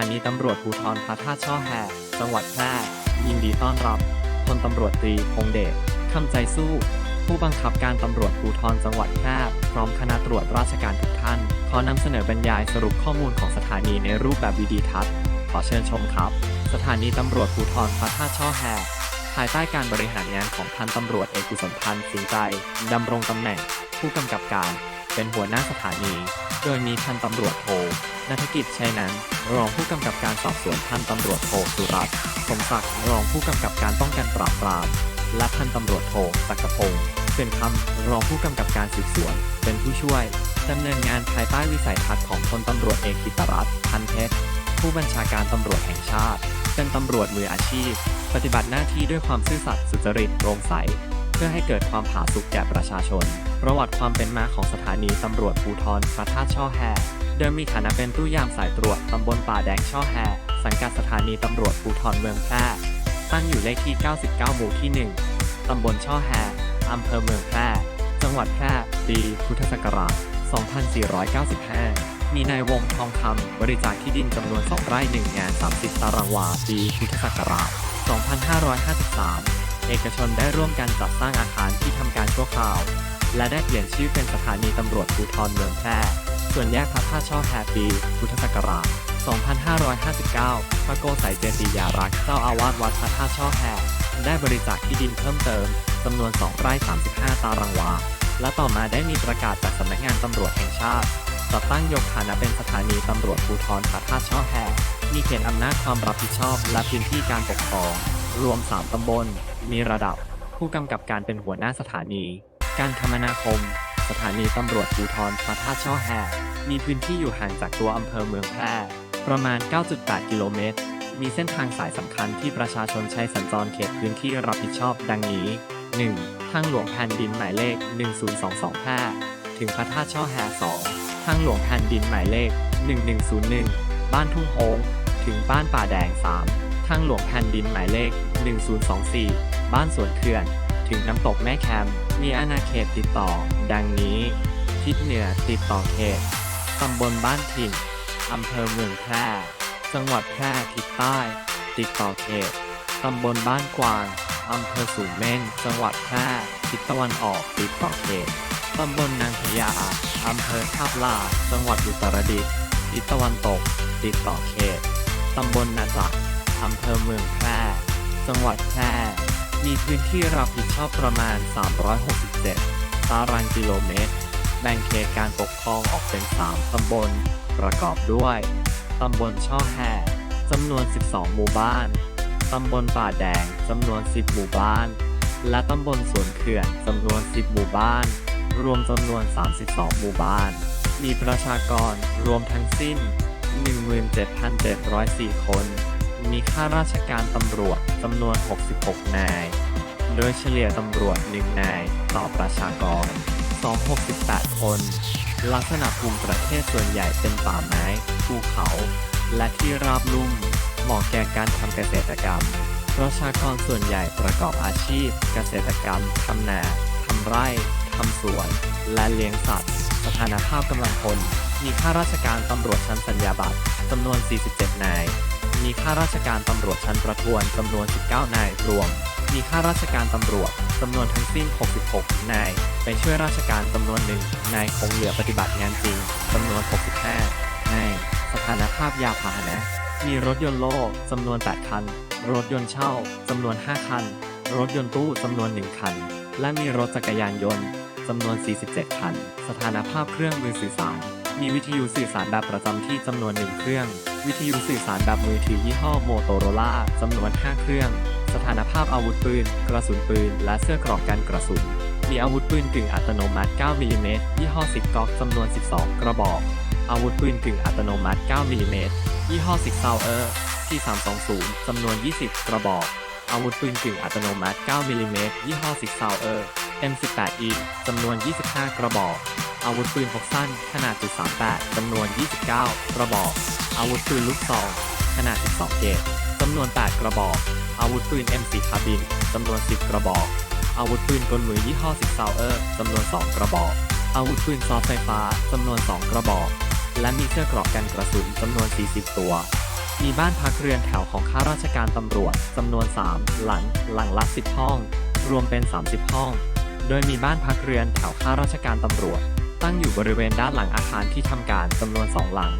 านีตำรวจภูธรพระธาตุช่อแฮจังหวัดแพร่ยินดีต้อนรับพลตำรวจตรีพงเดชคำใจสู้ ผู้บังคับการตำรวจภูธรจังหวัดแพร่พร้อมคณะตรวจราชการทุกท่าน ขอนำเสนอบรรยายสรุปข้อมูลของสถานีในรูปแบบวิดีทัศน์ขอเชิญชมครับ สถานีตำรวจภูธรพระธาตุช่อแฮภายใต้การบริหารงานของพันตำรวจเอกกุศลพันธ์สิงใจดำรงตำแหน่ง ผู้กำกับการ เป็นหัวหน้าสถานี โดยมีพันตำรวจโทนัฐกิจชัยนันรองผู้กำกับการสอบสวนพันตำรวจโทสุรัตน์สมศักดิ์รองผู้กำกับการป้องกันปราบปรามและพันตำรวจโทสักกพงศ์เป็นคำรองผู้กำกับการสืบสวน เป็นผู้ช่วยดำเนินงานภายใต้วิสัยทัศน์ของพลตำรวจเอกกิตรัตน์พันเพชรผู้บัญชาการตำรวจแห่งชาติ เป็นตำรวจมืออาชีพ ปฏิบัติหน้าที่ด้วยความซื่อสัตย์สุจริตโปร่งใส พื่อให้เกิดความผาสุกแก่ประชาชน ประวัติความเป็นมาของสถานีตำรวจภูธรพระธาตุช่อแฮเดิมมีฐานะเป็นตู้ยามสายตรวจตำบลป่าแดงช่อแฮสังกัดสถานีตำรวจภูธรเมืองแพร่ตั้งอยู่เลขที่ 99 หมู่ที่ 1 ตำบลช่อแฮอำเภอเมืองแพร่จังหวัดแพร่ปีพุทธศักราช 2495มีนายวงทองคำบริจาคที่ดินจำนวน2ไร่1งาน 30 ตารางวาปีพุทธศักราช 2553 เอกชนได้ร่วมกันจัดสร้างอาคารที่ทำการชั่วคราว และได้เปลี่ยนชื่อเป็นสถานีตำรวจภูธรเมืองแพร่ส่วนแยกพระธาตุช่อแฮปีพุทธศักราช 2559 พระโกไสยเจติยารักษ์เจ้าอาวาสวัดพระธาตุช่อแฮได้บริจาคที่ดินเพิ่มเติมจำนวน 2 ไร่ 35 ตารางวา และต่อมาได้มีประกาศจากสำนักงานตำรวจแห่งชาติจัดตั้งยกฐานะเป็นสถานีตำรวจภูธรพระธาตุช่อแฮมีเขตอำนาจความรับผิดชอบ และพื้นที่การปกครอง รวม 3 ตำบล มีระดับ ผู้กำกับการเป็นหัวหน้าสถานี การคมนาคม สถานีตำรวจภูธรพระธาตุช่อแฮมีพื้นที่อยู่ห่างจากตัวอำเภอเมืองแพร่ประมาณ 9.8 กิโลเมตร มีเส้นทางสายสำคัญที่ประชาชนใช้สัญจรเขตพื้นที่รับผิดชอบดังนี้ 1. ทางหลวงแผ่นดินหมายเลข 1022แพร่ถึงพระธาตุช่อแฮ2ทางหลวงแผ่นดินหมายเลข 1101 บ้านทุ่งโฮงถึงบ้านป่าแดง 3. ทางหลวงแผ่นดินหมายเลข 1024 บ้านสวนเขื่อน ถึงน้ำตกแม่แคม มีอาณาเขตติดต่อ ดังนี้ ทิศเหนือติดต่อเขต ตำบลบ้านถิ่น อำเภอเมืองแพร่ จังหวัดแพร่ทิศใต้ ติดต่อเขต ตำบลบ้านกวาง อำเภอสูงเม่น จังหวัดแพร่ทิศตะวันออกติดต่อเขต ตำบลนางพญาอำเภอทาบลาจังหวัดอุตรดิตถ์ทิศตะวันตก ติดต่อเขต ตำบลนาจักอำเภอเมืองแพร่ จังหวัดแพร่มีพื้นที่รับผิดชอบประมาณ 367 ตารางกิโลเมตร แบ่งเขตการปกครองออกเป็น 3 ตำบล ประกอบด้วย ตำบลช่อแห่จำนวน 12 หมู่บ้าน ตำบลป่าแดงจำนวน 10 หมู่บ้าน และตำบลสวนเขื่อนจำนวน 10 หมู่บ้าน รวมจำนวน 32 หมู่บ้าน มีประชากรรวมทั้งสิ้น 17,704 คน มีข้าราชการตำรวจจำนวน 66 นาย โดยเฉลี่ยตำรวจ 1 นาย ต่อประชากร 268 คน ลักษณะภูมิประเทศส่วนใหญ่เป็นป่าไม้ ภูเขา และที่ราบลุ่ม เหมาะแก่การทำเกษตรกรรม ประชากรส่วนใหญ่ประกอบอาชีพ เกษตรกรรม ทำนา ทำไร่ ทำสวน และเลี้ยงสัตว์ สถานภาพกำลังพลมีข้าราชการตำรวจชั้นสัญญาบัตรจำนวน 47 นาย มีข้าราชการตำรวจชั้นประทวนจำนวน 19 นายรวม มีข้าราชการตำรวจจำนวนทั้งสิ้น 66 นายไปช่วยราชการจำนวนหนึ่งนายคงเหลือปฏิบัติงานจริงจำนวน 65 นาย สถานภาพยาพาหนะ มีรถยนต์โล่จำนวน 8 คัน รถยนต์เช่าจำนวน 5 คัน รถยนต์ตู้จำนวน 1 คัน และมีรถจักรยานยนต์จำนวน 47 คัน สถานภาพเครื่องมือสื่อสาร มีวิทยุสื่อสารแบบประจำที่จำนวน1เครื่อง วิทยุสื่อสารแบบมือถือยี่ห้อโมโตโรล่าจำนวน 5 เครื่อง สถานภาพอาวุธปืน กระสุนปืน และเสื้อกรอกกันกระสุน มีอาวุธปืนกึ่งอัตโนมัติ 9มิลลิเมตรยี่ห้อสิกกอกจำนวน 12 กระบอก อาวุธปืนกึ่งอัตโนมัติ 9มิลลิเมตรยี่ห้อสิกซาวเออร์ที่320จำนวน 20 กระบอก อาวุธปืนกึ่งอัตโนมัติ 9มิลลิเมตรยี่ห้อสิกซาวเออร์ M18E จำนวน 25 กระบอก อาวุธปืนพกสั้นขนาดจุด38 จำนวน 29 กระบอก อาวุธปืนลูกซองขนาด 12 เกจจำนวน 8 กระบอก อาวุธปืน M4 คาบินจำนวน 10 กระบอก อาวุธปืนกลมือยี่ห้อสิกซาวเออร์จำนวน 2 กระบอก อาวุธปืนซอฟไฟฟ้าจำนวน 2 กระบอก และมีเสื้อเกราะกันกระสุนจำนวน 40 ตัว มีบ้านพักเรือนแถวของข้าราชการตำรวจจำนวน 3 หลัง หลังละ 10 ห้อง รวมเป็น 30 ห้อง โดยมีบ้านพักเรือนแถวข้าราชการตำรวจ ตั้งอยู่บริเวณด้านหลังอาคารที่ทำการจำนวน 2 หลัง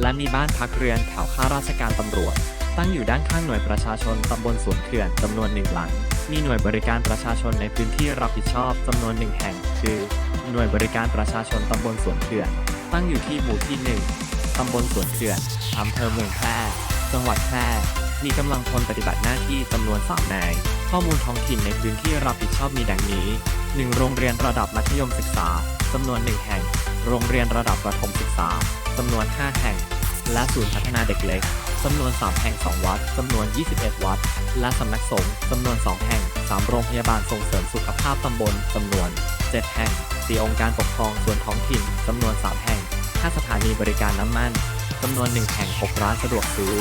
และมีบ้านพักเรือนแถวข้าราชการตำรวจ ตั้งอยู่ด้านข้างหน่วยประชาชนตำบลสวนเขื่อนจำนวนหนึ่งหลัง มีหน่วยบริการประชาชนในพื้นที่รับผิดชอบจำนวนหนึ่งแห่ง คือ หน่วยบริการประชาชนตำบลสวนเขื่อน ตั้งอยู่ที่หมู่ที่1ตำบลสวนเขื่อนอำเภอเมืองแพร่จังหวัดแพร่มีกำลังพลปฏิบัติหน้าที่จำนวน3นาย ข้อมูลท้องถิ่นในพื้นที่รับผิดชอบมีดังนี้ 1. โรงเรียนระดับมัธยมศึกษาจำนวน1แห่ง โรงเรียนระดับประถมศึกษา จำนวน 5 แห่ง และศูนย์พัฒนาเด็กเล็กจำนวน 3 แห่ง 2 วัดจำนวน 21 วัด และสำนักสงฆ์จำนวน 2 แห่ง 3 โรงพยาบาลส่งเสริมสุขภาพตำบลจำนวน 7 แห่ง 4 องค์การปกครองส่วนท้องถิ่นจำนวน 3 แห่ง 5 สถานีบริการน้ำมันจำนวน 1 แห่ง 6 ร้านสะดวกซื้อ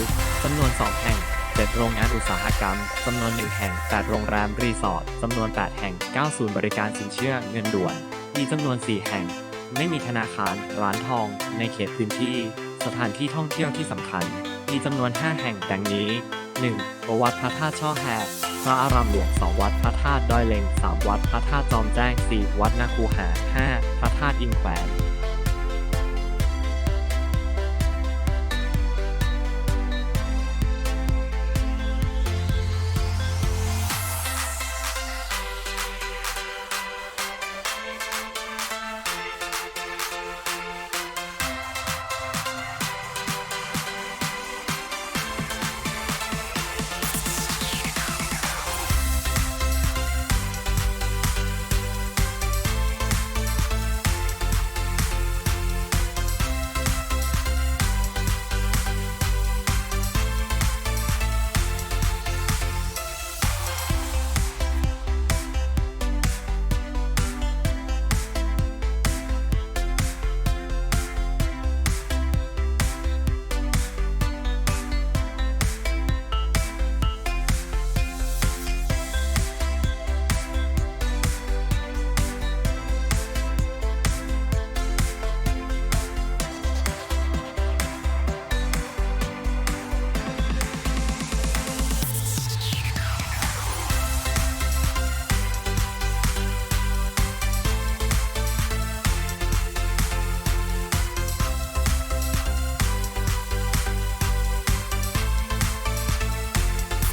จำนวน 2 แห่ง 7 โรงงานอุตสาหกรรมจำนวน 1 แห่ง 8 โรงแรมรีสอร์ทจำนวน 8 แห่ง 9 ศูนย์บริการสินเชื่อเงินด่วนมีจำนวน 4 แห่ง ไม่มีธนาคาร ร้านทอง ในเขตพื้นที่ สถานที่ท่องเที่ยวที่สำคัญ มีจำนวน 5 แห่งดังนี้ 1. วัดพระธาตุช่อแฮพระอารามหลวง2วัดพระธาตุดอยเลง3วัดพระธาตุจอมแจ้ง4วัดนาคูหา5พระธาตุอินแขวน